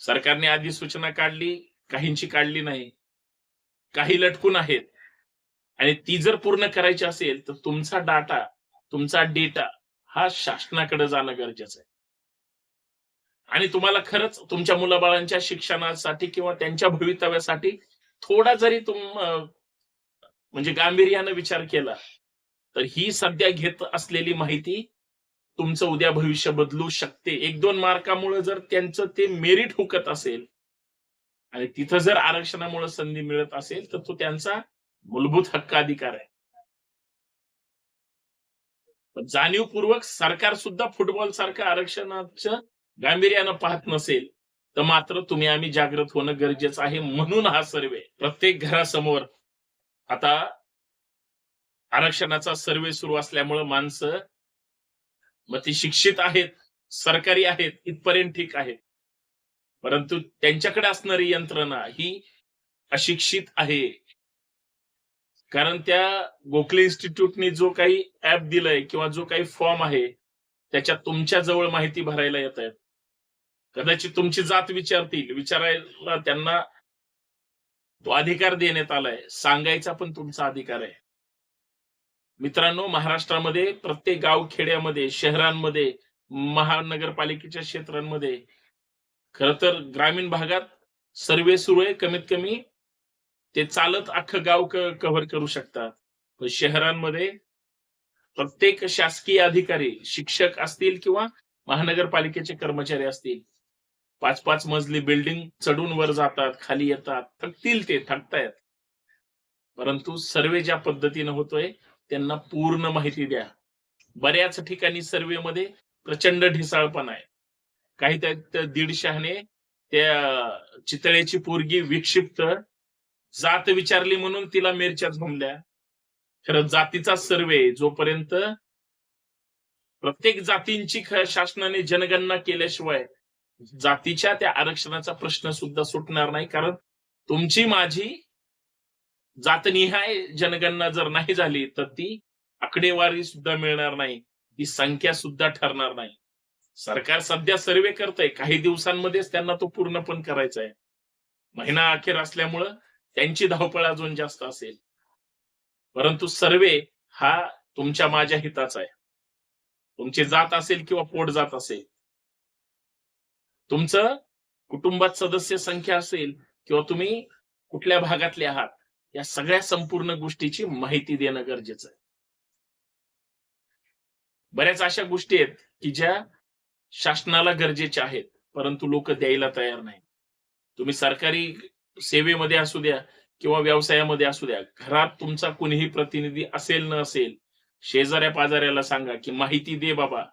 सरकारने आधी सूचना काढली काहींची काढली नाही. काही लटकून आहेत. आणि ती जर पूर्ण करायची असेल तर तुमचा डाटा तुमचा डेटा हा शासनाकडे जाणं गरजेचं आहे. आणि तुम्हाला खरंच तुमच्या मुलाबाळांच्या शिक्षणासाठी किंवा त्यांच्या भवितव्यासाठी थोडा जरी तुम म्हणजे गांभीर्यानं विचार केला तर ही सध्या घेत असलेली माहिती तुमचं उद्या भविष्य बदलू शकते. एक दोन मार्कामुळे जर त्यांचं ते मेरिट हुकत असेल आणि तिथं जर आरक्षणामुळे संधी मिळत असेल तर तो त्यांचा मूलभूत हक्क अधिकार आहे जाणीवपूर्वक सरकार सुद्धा फुटबॉल सारखं आरक्षणाचं गांभीर्यानं पाहत नसेल तर मात्र तुम्ही आम्ही जागृत होणं गरजेचं आहे म्हणून हा सर्वे. प्रत्येक घरासमोर आता आरक्षणाचा सर्वे सुरू असल्यामुळे माणसं मग ती शिक्षित आहेत सरकारी आहेत इथपर्यंत ठीक आहेत. परंतु त्यांच्याकडे असणारी यंत्रणा ही अशिक्षित आहे. कारण त्या गोखले इन्स्टिट्यूटने जो काही ऍप दिलंय किंवा जो काही फॉर्म आहे त्याच्यात तुमच्या जवळ माहिती भरायला येत आहेत. कदाचित तुमची जात विचारतील विचारायला त्यांना तो अधिकार देण्यात आलाय सांगायचा पण तुमचा अधिकार आहे. मित्रांनो महाराष्ट्रामध्ये प्रत्येक गाव खेड्यामध्ये शहरांमध्ये महानगरपालिकेच्या क्षेत्रांमध्ये खर तर ग्रामीण भागात सर्वे सुरू आहे. कमीत कमी ते चालत अख्खं गाव कव्हर करू शकतात. पण शहरांमध्ये प्रत्येक शासकीय अधिकारी शिक्षक असतील किंवा महानगरपालिकेचे कर्मचारी असतील पाच पाच मजली बिल्डिंग चढून वर जातात खाली येतात थकतील ते थकतायत. परंतु सर्वे ज्या पद्धतीनं होतोय त्यांना पूर्ण माहिती द्या. बऱ्याच ठिकाणी सर्वेमध्ये प्रचंड ढिसाळपणा आहे. काही त्यात दीडशहाने त्या चितळेची पोरगी विक्षिप्त जात विचारली म्हणून तिला मिरच्याच घुमल्या. खरं जातीचा सर्वे जोपर्यंत प्रत्येक जातींची ख- शासनाने जनगणना केल्याशिवाय जातीच्या त्या आरक्षणाचा प्रश्न सुद्धा सुटणार नाही. कारण तुमची माझी जातनिहाय जनगणना जर नाही झाली तर ती आकडेवारी सुद्धा मिळणार नाही. ती संख्या सुद्धा ठरणार नाही. सरकार सध्या सर्वे करतंय. काही दिवसांमध्येच त्यांना तो पूर्ण पण करायचा आहे महिना अखेर असल्यामुळं त्यांची धावपळ अजून जास्त असेल. परंतु सर्वे हा तुमच्या माझ्या हिताचा आहे तुमची जात असेल किंवा पोट जात असेल. तुमचं कुटुंबात सदस्य संख्या असेल किंवा तुम्ही कुठल्या भागातले आहात या सगळ्या संपूर्ण गोष्टीची माहिती देणं गरजेचं आहे. बऱ्याच अशा गोष्टी आहेत की ज्या शासनाला गरजेच्या आहेत परंतु लोक द्यायला तयार नाही तुम्ही सरकारी सेवेमध्ये असू द्या किंवा व्यवसायामध्ये असू द्या घरात तुमचा कुणीही प्रतिनिधी असेल न असेल शेजाऱ्या पाजाऱ्याला सांगा की माहिती दे बाबा.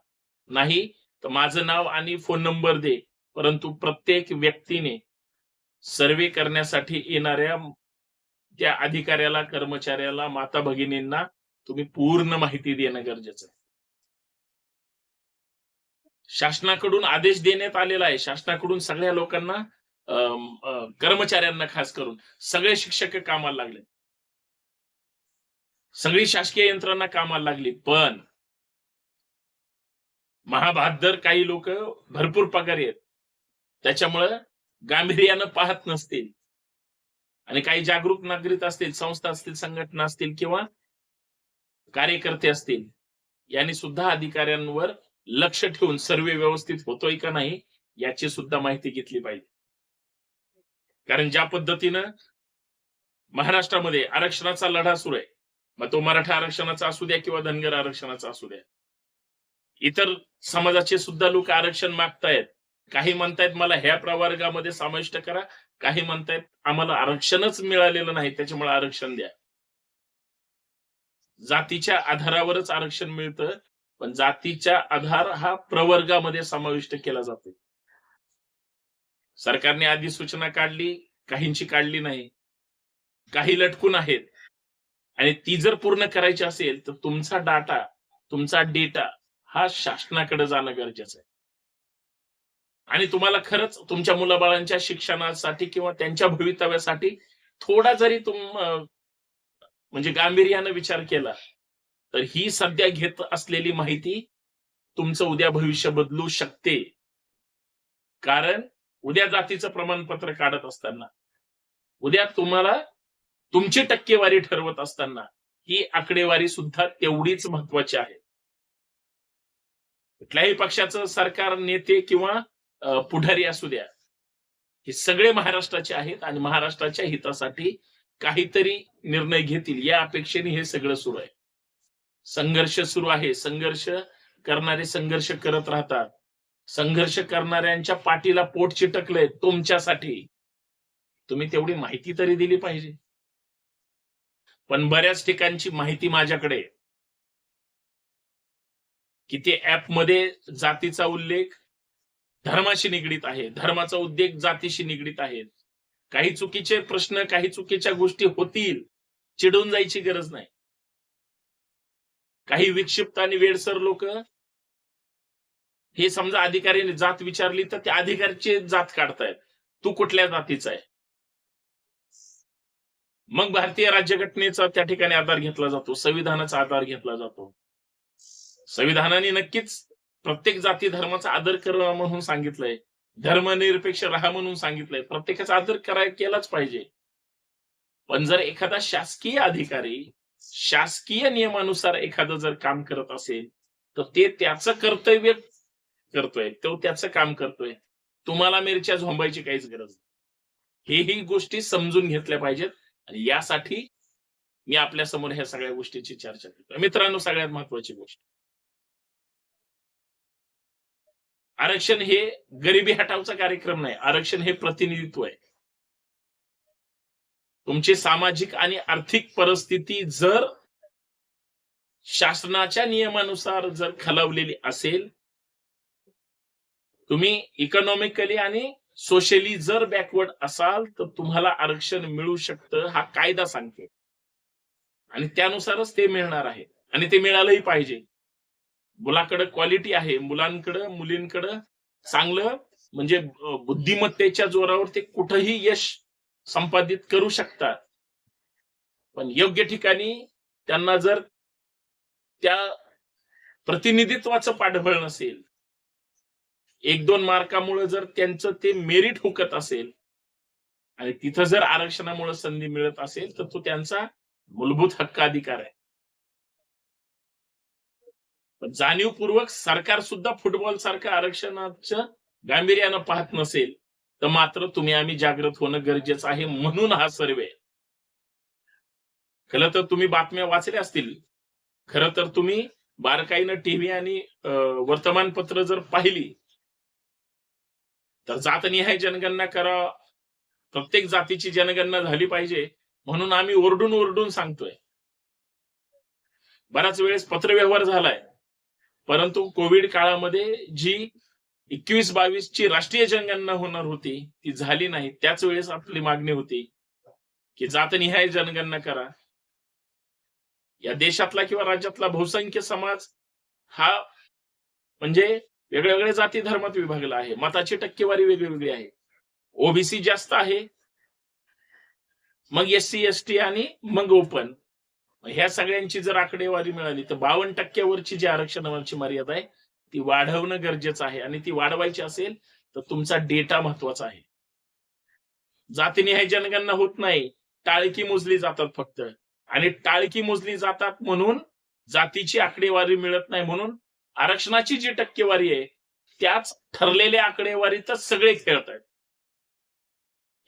नाही तर माझं नाव आणि फोन नंबर दे परंतु प्रत्येक व्यक्तीने सर्वे करण्यासाठी येणाऱ्या त्या अधिकाऱ्याला कर्मचाऱ्याला माता भगिनींना तुम्ही पूर्ण माहिती देणं गरजेचं आहे. शासनाकडून आदेश देण्यात आलेला आहे. शासनाकडून सगळ्या लोकांना कर्मचाऱ्यांना खास करून सगळे शिक्षक कामाला लागले. सगळी शासकीय यंत्रणा कामाला लागली. पण महाबहादर काही लोक भरपूर पगार आहेत. त्याच्यामुळं गांभीर्यानं पाहत नसतील. आणि काही जागरूक नागरिक असतील संस्था असतील संघटना असतील किंवा कार्यकर्ते असतील यांनी सुद्धा अधिकाऱ्यांवर लक्ष ठेवून सर्वे व्यवस्थित होतोय का नाही याची सुद्धा माहिती घेतली पाहिजे. कारण ज्या पद्धतीनं महाराष्ट्रामध्ये आरक्षणाचा लढा सुरू आहे मग तो मराठा आरक्षणाचा असू द्या किंवा धनगर आरक्षणाचा असू द्या इतर समाजाचे सुद्धा लोक आरक्षण मागतायत काही म्हणतायत मला ह्या प्रवर्गामध्ये समाविष्ट करा काही म्हणतायत आम्हाला आरक्षणच मिळालेलं नाही त्याच्यामुळे आरक्षण द्या. जातीच्या आधारावरच आरक्षण मिळतं पण जातीच्या आधार हा प्रवर्गामध्ये समाविष्ट केला जातो. सरकारने आधी सूचना काढली काहींची काढली नाही. काही लटकून आहेत. आणि ती जर पूर्ण करायची असेल तर तुमचा डाटा तुमचा डेटा हा शासनाकडे जाणं गरजेचं आहे. आणि तुम्हाला खरंच तुमच्या मुलाबाळांच्या शिक्षणासाठी किंवा त्यांच्या भवितव्यासाठी थोडा जरी तुम म्हणजे गांभीर्यानं विचार केला तर ही सध्या घेत असलेली माहिती तुमचं उद्या भविष्य बदलू शकते. कारण उद्या जातीचं प्रमाणपत्र काढत असताना उद्या तुम्हाला तुमची टक्केवारी ठरवत असताना ही आकडेवारी सुद्धा तेवढीच महत्वाची आहे. कुठल्याही पक्षाचं सरकार नेते किंवा पुढारी असू द्या. हे सगळे महाराष्ट्राचे आहेत आणि महाराष्ट्राच्या हितासाठी काहीतरी निर्णय घेतील. या अपेक्षेने हे सगळं सुरू आहे. संघर्ष सुरू आहे. संघर्ष करणारे संघर्ष करत राहतात. संघर्ष करणाऱ्यांच्या पाठीला पोट चिटकलंय तुमच्यासाठी. तुम्ही तेवढी माहिती तरी दिली पाहिजे. पण बऱ्याच ठिकाणची माहिती माझ्याकडे किती की ते ऍपमध्ये जातीचा उल्लेख धर्माशी निगडीत आहे धर्माचा उद्योग जातीशी निगडीत आहे. काही चुकीचे प्रश्न काही चुकीच्या गोष्टी होतील चिडून जायची गरज नाही. काही विक्षिप्त आणि वेडसर लोक हे समजा अधिकाऱ्याने जात विचारली तर त्या अधिकाऱ्याची जात काढतायत. तू कुठल्या जातीचा आहे? मग भारतीय राज्यघटनेचा त्या ठिकाणी आधार घेतला जातो संविधानाचा आधार घेतला जातो. संविधानाने नक्कीच प्रत्येक जाती धर्माचा आदर करा म्हणून सांगितलंय. धर्मनिरपेक्ष राहा म्हणून सांगितलंय. प्रत्येकाचा आदर कराय केलाच पाहिजे. पण जर एखादा शासकीय अधिकारी शासकीय नियमानुसार एखादं जर काम करत असेल तर ते त्याचं कर्तव्य करतोय. तो त्याचं काम करतोय. तुम्हाला मिरच्या झोंबायची काहीच गरज नाही. हेही गोष्टी समजून घेतल्या पाहिजेत. आणि यासाठी मी आपल्यासमोर ह्या सगळ्या गोष्टीची चर्चा करतो मित्रांनो सगळ्यात महत्वाची गोष्ट. आरक्षण हे गरिबी हटावचा कार्यक्रम नाही आरक्षण हे प्रतिनिधित्व आहे. तुमची सामाजिक आणि आर्थिक परिस्थिती जर शासनाच्या नियमानुसार जर खालावलेली असेल तुम्ही इकॉनॉमिकली आणि सोशली जर बॅकवर्ड असाल तर तुम्हाला आरक्षण मिळू शकतं हा कायदा सांगतो आणि त्यानुसारच ते मिळणार आहे. आणि ते मिळालंही पाहिजे. मुलाकडं क्वालिटी आहे. मुलांकडं मुलींकडं चांगलं म्हणजे बुद्धिमत्तेच्या जोरावर ते कुठंही यश संपादित करू शकतात. पण योग्य ठिकाणी त्यांना जर त्या प्रतिनिधित्वाचं पाठबळ नसेल एक दोन मार्कामुळे जर त्यांचं ते मेरिट हुकत असेल आणि तिथं जर आरक्षणामुळे संधी मिळत असेल तर तो त्यांचा मूलभूत हक्क अधिकार आहे. जाणीवपूर्वक सरकार सुद्धा फुटबॉल सारखं आरक्षणाचं गांभीर्यानं पाहत नसेल तर मात्र तुम्ही आम्ही जागृत होणं गरजेचं आहे म्हणून हा सर्वे. खरं तर तुम्ही बातम्या वाचल्या असतील. खरं तर तुम्ही बारकाईनं टीव्ही आणि वर्तमानपत्र जर पाहिली तर जातनिहाय जनगणना करा. प्रत्येक जातीची जनगणना झाली पाहिजे म्हणून आम्ही ओरडून ओरडून सांगतोय. बराच वेळेस पत्रव्यवहार झालाय. परंतु कोविड काळामध्ये जी एकवीस बावीस ची राष्ट्रीय जनगणना होणार होती ती झाली नाही. त्याच वेळेस आपली मागणी होती की जातनिहाय जनगणना करा. या देशातला किंवा राज्यातला बहुसंख्य समाज हा म्हणजे वेगळ्या जाती धर्मात विभागला आहे. मताची टक्केवारी वेगळी वेगळी आहे. ओबीसी जास्त आहे. मग एस सी एस टी आणि मग ओपन. ह्या सगळ्यांची जर आकडेवारी मिळाली तर बावन्न टक्क्यावरची जी आरक्षणावरची मर्यादा आहे ती वाढवणं गरजेचं आहे. आणि ती वाढवायची असेल तर तुमचा डेटा महत्त्वाचा आहे. जातीनिहाय जनगणना होत नाही. टाळकी मोजली जातात फक्त. आणि टाळकी मोजली जातात म्हणून जातीची आकडेवारी मिळत नाही म्हणून आरक्षणाची जी टक्केवारी आहे त्याच ठरलेल्या आकडेवारीतच सगळे खेळत आहेत.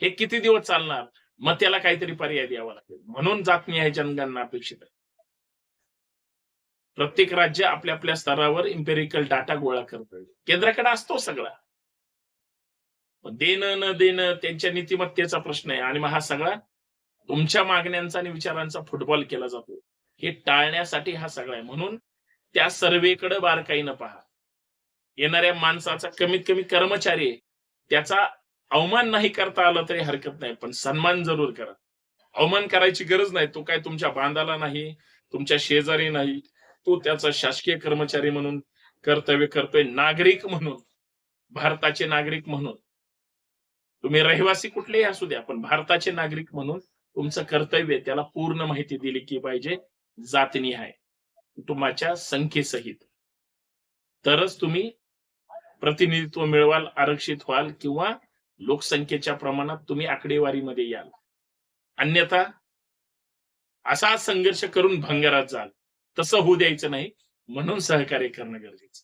हे किती दिवस चालणार? मग त्याला काहीतरी पर्याय द्यावा लागेल. म्हणून जातनिहाय जनगणना अपेक्षित. आहे प्रत्येक राज्य आपल्या आपल्या स्तरावर इम्पेरिकल डाटा गोळा करत केंद्राकडे असतो सगळा. देणं न देणं त्यांच्या नीतिमत्तेचा प्रश्न आहे. आणि मग हा सगळा तुमच्या मागण्यांचा आणि विचारांचा फुटबॉल केला जातो. हे टाळण्यासाठी हा सगळा आहे. म्हणून त्या सर्वेकडे बारकाईनं पहा. येणाऱ्या माणसाचा कमीत कमी कर्मचारी त्याचा अवमान नाही करता आला तरी हरकत नाही पण सन्मान जरूर करा. अवमान करायची गरज नाही तो काय तुमच्या बांधाला नाही तुमच्या शेजारी नाही तो त्याचा शासकीय कर्मचारी म्हणून कर्तव्य करतोय नागरिक म्हणून भारताचे नागरिक म्हणून. तुम्ही रहिवासी कुठलेही असू द्या पण भारताचे नागरिक म्हणून तुमचं कर्तव्य त्याला पूर्ण माहिती दिली की पाहिजे जातनी आहे. कुटुंबाच्या संख्येसहित. तरच तुम्ही प्रतिनिधित्व मिळवाल आरक्षित व्हाल किंवा लोकसंख्येच्या प्रमाणात तुम्ही आकडेवारीमध्ये याल. अन्यथा असा संघर्ष करून भंगारात जाल. तसं होऊ द्यायचं नाही. म्हणून सहकार्य करणं गरजेचं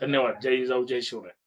धन्यवाद. जय जाऊ जय शिवराय.